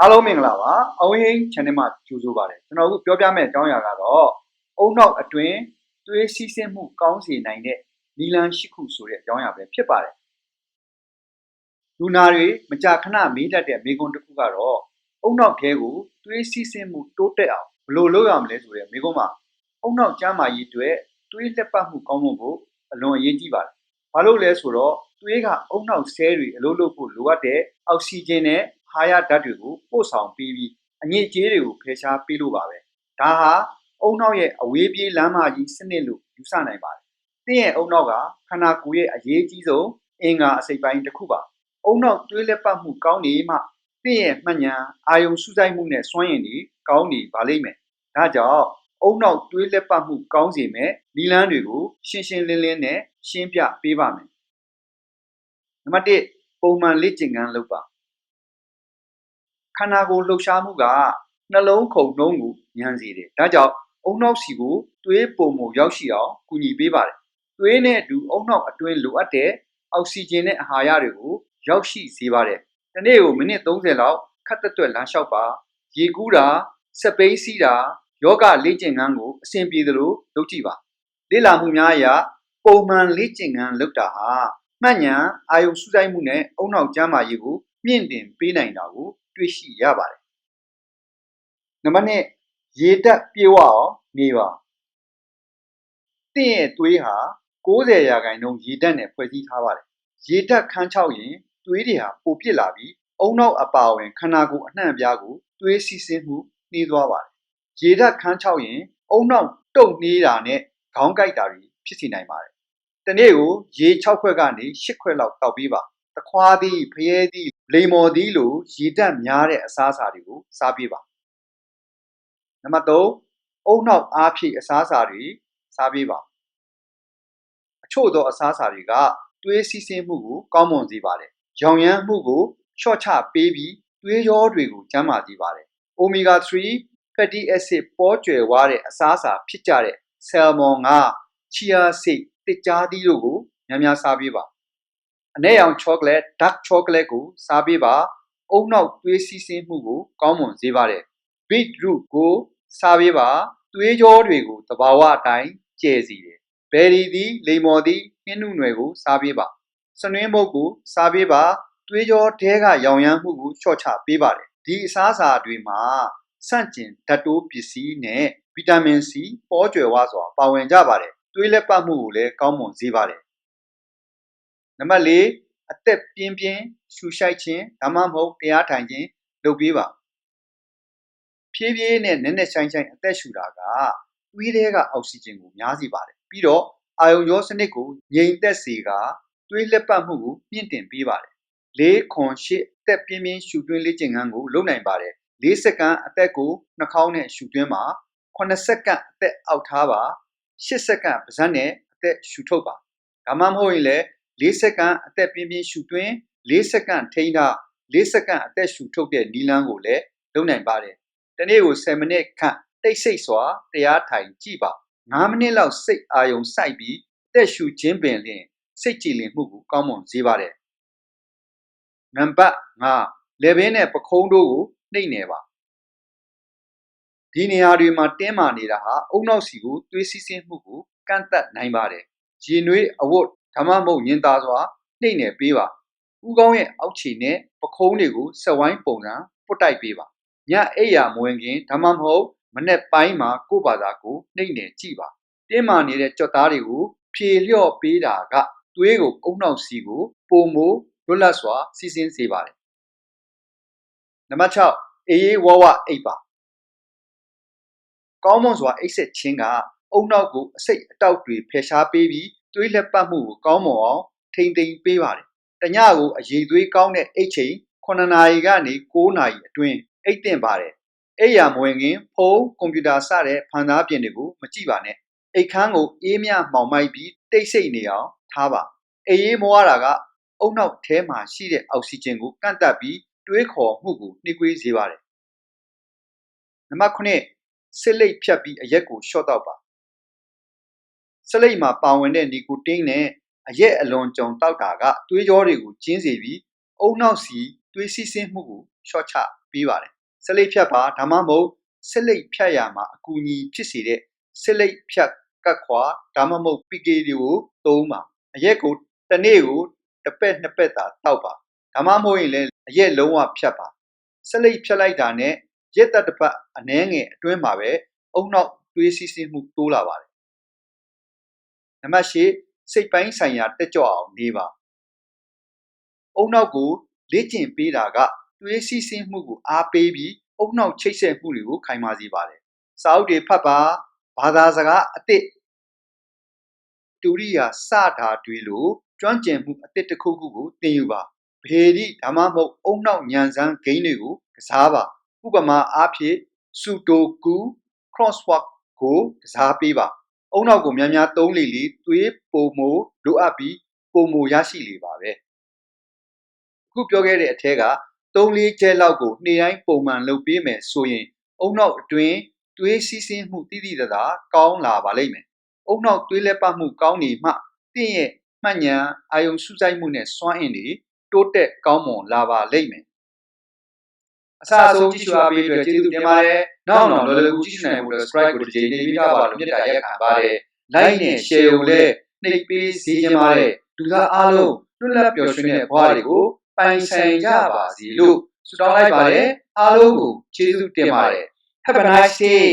အားလုံးမင်္ဂလာပါအဝင်းဟိန်း channel မှာကြိုဆိုပါရစေကျွန်တော်အခုပြောပြမယ့်အကြောင်းအရာကတော့အုံနောက်အတွင်းသွေးစီးဆင်းမှုကောင်းစေနိုင်တဲ့နီလန်ရှိခုဆိုတဲ့အကြောင်းအရာပဲဖြစ်ပါတယ်လူနာတွေမကြာခဏမေးတတ်တဲ့မေးခွန်းတစ်ခုကတော့အုံနောက်ခဲကိုသွေးစီးဆင်းမှုတိုးတက်အောင်ဘယ်လိုလုပ်ရမလဲဆိုတဲ့မေးခွန်းမှာအုံနောက်ကျန်းမာရေးအတွက်သွေးလက်ပတ်မှုကောင်းဖို့အလွန်အရေးကြီးပါတယ်ဘာလို့လဲဆိုတော့သွေးကအုံနောက်ဆဲတွေအလုပ်လုပ်ဖို့လိုအပ်တဲ့အောက်ဆီဂျင်နဲ့ ဟာရဓာတ်တွေကိုပို့ဆောင်ပေးပြီးအညစ်အကြေးတွေကိုဖယ်ရှားပေးလို့ပါပဲဒါဟာအုံနောက်ရဲ့အဝေးပြေးလမ်းမကြီးစနစ်လို့ယူဆနိုင်ပါတယ်သင်ရဲ့အုံနောက်ကခန္ဓာကိုယ်ရဲ့အရေးကြီးဆုံးအင်္ဂါအစိတ်ပိုင်းတစ်ခုပါအုံနောက်သွေးလက်ပတ်မှုကောင်းနေမှသင်ရဲ့မှတ်ဉာဏ်အာယုံစူးစိုက်မှုနဲ့စွမ်းရည်တွေကောင်းနေပါလိမ့်မယ်ဒါကြောင့်အုံနောက်သွေးလက်ပတ်မှုကောင်းစေမဲ့နီလန်းတွေကိုရှင်းရှင်းလင်းလင်းနဲ့ရှင်းပြပေးပါမယ်နံပါတ်1ပုံမှန်လေ့ကျင့်ခန်းလုပ်ပါ ခန္ဓာကိုယ်လှုပ်ရှားမှုကနှလုံးခုန်နှုံးကိုညံစေတယ်။ဒါကြောင့်အုံနောက်စီကိုသွေးပုံမှုရောက်ရှိအောင်ကူညီပေးပါတယ်။သွေးနဲ့အတူအုံနောက်အတွင်းလိုအပ်တဲ့အောက်ဆီဂျင်နဲ့အာဟာရတွေကိုရောက်ရှိစေပါတယ်။ဒီနေ့ကိုမိနစ်30လောက်ခတ်တက်တွက်လမ်းလျှောက်ပါ။ရေကူးတာစက်ပိန်းစီးတာယောဂလေ့ကျင့်ခန်းကိုအဆင်ပြေသလိုလုပ်ကြည့်ပါ။လေ့လာမှုများအရပုံမှန်လေ့ကျင့်ခန်းလုပ်တာဟာမှတ်ဉာဏ်အာယုံစူးစိုက်မှုနဲ့အုံနောက်ကျန်းမာရေးကိုမြင့်တင်ပေးနိုင်တာကို တွေ့ရှိရပါတယ်။နံပါတ်1ရေတက်ပြေဝအောင်နေပါ။တင့်ရဲ့သွေးဟာ90ရာခိုင်နှုန်းရေတက်နဲ့ဖွဲ့စည်းထားပါတယ်။ရေတက်ခန်းချောက်ရင်သွေးတွေဟာပိုပြစ်လာပြီးအုံနောက်အပါအဝင်ခန္ဓာကိုယ်အနှံ့အပြားကိုသွေးစီးဆင်းမှုနှေးသွားပါတယ်။ရေတက်ခန်းချောက်ရင်အုံနောက်တုတ်နှေးတာနဲ့ခေါင်းကိုက်တာတွေဖြစ်စေနိုင်ပါတယ်။တနေ့ကိုရေ6ခွက်ကနေ8ခွက်လောက်တောက်ပေးပါတခွားသည်ဖျဲသည် လိမ္မော်သည်လိုရည်တက်များတဲ့အစားအစာတွေကိုစားပြပါနံပါတ်3အုံနောက်အားဖြည့်အစားအစာတွေစားပြပါအချို့သောအစားအစာတွေကသွေးစီးဆင်းမှုကိုကောင်းမွန်စေပါတယ်ရောင်ရမ်းမှုကိုလျှော့ချပေးပြီးသွေးကြောတွေကိုကျန်းမာစေပါတယ်အိုမီဂါ3 fatty acid ပေါ်ကျွယ်ဝတဲ့အစားအစာဖြစ်ကြတဲ့ဆယ်မွန်ငါချီယာစိတ်တစ်ကြားသီးတို့ကိုများများစားပြပါ အနက်ရောင်ချောကလက် dark chocolate ကိုစားပေးပါအုံနောက်သွေးစီးဆင်းမှုကိုကောင်းမွန်စေပါတယ် beet root ကိုစားပေးပါသွေးကြောတွေကိုတဘာဝအတိုင်းကျဲစေတယ်ဘယ်ရီသည်လိမ္မော်သည်နှင်းနှုနွယ်ကိုစားပေးပါစနွင်းမုတ်ကိုစားပေးပါသွေးကြောတဲကရောင်ရမ်းမှုကိုလျှော့ချပေးပါတယ်ဒီအစားအစာတွေမှာဆန့်ကျင်ဓာတ်တိုးပစ္စည်းနဲ့ဗီတာမင်စီပေါ်ကျွယ်ဝစွာပါဝင်ကြပါတယ်သွေးလက်ပတ်မှုကိုလည်းကောင်းမွန်စေပါတယ် နံပါတ်၄အသက်ပြင်းပြင်းရှူရှိုက်ခြင်းဒါမှမဟုတ်တရားထိုင်ခြင်းလုပ်ပေးပါဖြည်းဖြည်းနဲ့နက်နက်ရှိုင်းရှိုင်းအသက်ရှူတာကသွေးထဲကအောက်ဆီဂျင်ကိုများစေပါတယ်ပြီးတော့အာယုံရောစနစ်ကိုငြိမ်သက်စေကသွေးလက်ပတ်မှုကိုမြင့်တင်ပေးပါတယ်၄ခွန်၈အသက်ပြင်းပြင်းရှူသွင်းလေ့ကျင့်ခန်းကိုလုပ်နိုင်ပါတယ်၄စက္ကန့်အသက်ကိုနှာခေါင်းနဲ့ရှူသွင်းပါ9စက္ကန့်အသက်အောက်ထားပါ10စက္ကန့်ပါးစပ်နဲ့အသက်ရှူထုတ်ပါဒါမှမဟုတ်ရင်လည်း ၄စက္ကန့်အသက်ပြင်းပြင်းရှူသွင်း၄စက္ကန့်ထိန်းထား၄စက္ကန့်အသက်ရှူထုတ်တဲ့နီလန်းကိုလည်းလုပ်နိုင်ပါတယ်။တနေ့ကို10မိနစ်ခန့်တိတ်ဆိတ်စွာတရားထိုင်ကြည့်ပါ9မိနစ်လောက်စိတ်အာရုံစိုက်ပြီးအသက်ရှူခြင်းပင်လျင်စိတ်ကြည်လင်မှုကိုကောင်းမွန်စေပါတယ်။နံပါတ်5လေဘင်းနဲ့ပခုံးတို့ကိုနှိပ်နေပါဒီနေရာတွေမှာတင်းမာနေတာဟာအုံနောက်စီကိုသွေးစီးဆင်းမှုကိုကန့်သက်နိုင်ပါတယ်။ရေနွေးအဝတ် ဒါမှမဟုတ်ညင်သာစွာနှိမ့်နယ်ပေးပါဥကောင်းရဲ့အောက်ခြေနဲ့ပခုံးတွေကိုဆက်ဝိုင်းပုံစံပုတ်တိုက်ပေးပါညအိပ်ယာမဝင်ခင်ဒါမှမဟုတ်မနေ့ပိုင်းမှာကိုယ့်ဘာသာကိုနှိမ့်နယ်ကြည့်ပါတင်းမာနေတဲ့ကြော့သားတွေကိုဖြေလျော့ပေးတာကသွေးကိုအုံနောက်စီကိုပုံမိုးလွတ်လပ်စွာစီးဆင်းစေပါတယ်နံပါတ်6အေးရေးဝဝအိပ်ပါကောင်းမွန်စွာအိပ်ဆက်ခြင်းကအုံနောက်ကိုအစိတ်အတောက်တွေဖယ်ရှားပေးပြီး သွေးလက်ပတ်မှုကိုကောင်းမွန်အောင်ထိမ့်သိမ်းပေးပါတယ်။တညကိုအရေးသွေးကောင်းတဲ့အိတ်ချိန်9နာရီကနေ9နာရီအတွင်းအိတ်တင်ပါတယ်။အိပ်ယာမဝင်ခင်ဖုန်းကွန်ပျူတာစတဲ့ဖန်သားပြင်တွေကိုမကြည့်ပါနဲ့။အိတ်ခမ်းကိုအေးမြမှောင်မိုက်ပြီးတိတ်ဆိတ်နေအောင်ထားပါ။အေးရေးမွားတာကအုံနောက်ထဲမှာရှိတဲ့အောက်ဆီဂျင်ကိုကန့်တက်ပြီးတွေးခေါ်မှုကိုနှိကွေးစေပါတယ်။နံပါတ်9စစ်လိပ်ဖြတ်ပြီးအရက်ကိုရှော့တော့ပါ ဆလိပ်မှာပါဝင်တဲ့နီကိုတင်းနဲ့အရက်အလွန်ကြုံတောက်တာကသွေးကြောတွေကိုကျင်းစေပြီးအုံနောက်စီသွေးစီးဆင်းမှုကိုရှော့ချပေးပါတယ်ဆက်လက်ဖြတ်ပါဒါမှမဟုတ်ဆက်လက်ဖြတ်ရမှာအကူအညီဖြစ်စေတဲ့ဆက်လက်ဖြတ်ကတ်ခွာဒါမှမဟုတ် PK တွေကိုသုံးပါအရက်ကိုတစ်နေ့ကိုတစ်ပက်နှစ်ပက်သာတောက်ပါဒါမှမဟုတ်ရင်လည်းအရက်လုံးဝဖြတ်ပါဆက်လက်ဖြတ်လိုက်တာနဲ့ရက်သက်တစ်ပတ်အနည်းငယ်အတွင်းမှာပဲအုံနောက်သွေးစီးဆင်းမှုတိုးလာပါတယ် နံပါတ်၈စိတ်ပိုင်းဆိုင်ရာတက်ကြွအောင်နေပါအုံနောက်ကိုလေ့ကျင့်ပေးတာကသွေးစီးဆင်းမှုကိုအားပေးပြီးအုံနောက်ချိတ်ဆက်မှုတွေကိုခိုင်မာစေပါတယ်။စာအုပ်တွေဖတ်ပါဘာသာစကားအသစ်တူရိယာစတာတွေလိုကျွမ်းကျင်မှုအသစ်တစ်ခုခုကိုသင်ယူပါ။ဘေဒီဒါမှမဟုတ်အုံနောက်ညံစမ်းဂိမ်းတွေကိုကစားပါ။ဥပမာအားဖြင့်စူတိုကူ crossword ကိုကစားပေးပါ။ အုံနောက်ကိုများများသုံးလေလေသွေးပုံမိုလိုအပ်ပြီးပုံမိုရရှိလေပါပဲ။အခုပြောခဲ့တဲ့အထက်က3-4ချက်လောက်ကိုနေ့တိုင်းပုံမှန်လုပ်ပေးမယ်ဆိုရင် အုံနောက်အတွင်းသွေးစီးဆင်းမှုတိတိတသာကောင်းလာပါလိမ့်မယ်။အုံနောက်သွေးလက်ပတ်မှုကောင်းနေမှတင့်ရဲ့မှတ်ဉာဏ်အာယုံစုစိုက်မှုနဲ့စွမ်းအင်တွေတိုးတက်ကောင်းမွန်လာပါလိမ့်မယ်။ အစအဆုံးကြည့်ရှုအားပေးတဲ့အတွက်ကျေးဇူးတင်ပါတယ်။နောက်နောက်လောလောကူကြည့်ရှုနိုင်ဖို့အတွက် subscribe ကိုတစ်ချိန်နေပြီးကြပါလို့မြတ်တာရက်ခံပါတယ်။ like နဲ့ share ကိုလည်းနှိပ်ပေးစေချင်ပါတယ်။လူသားအားလုံးလွတ်လပ်ပျော်ရွှင်တဲ့ဘဝတွေကိုပိုင်ဆိုင်ကြပါစီလို့ဆုတောင်းလိုက်ပါတယ်အားလုံးကိုကျေးဇူးတင်ပါတယ် Have a nice day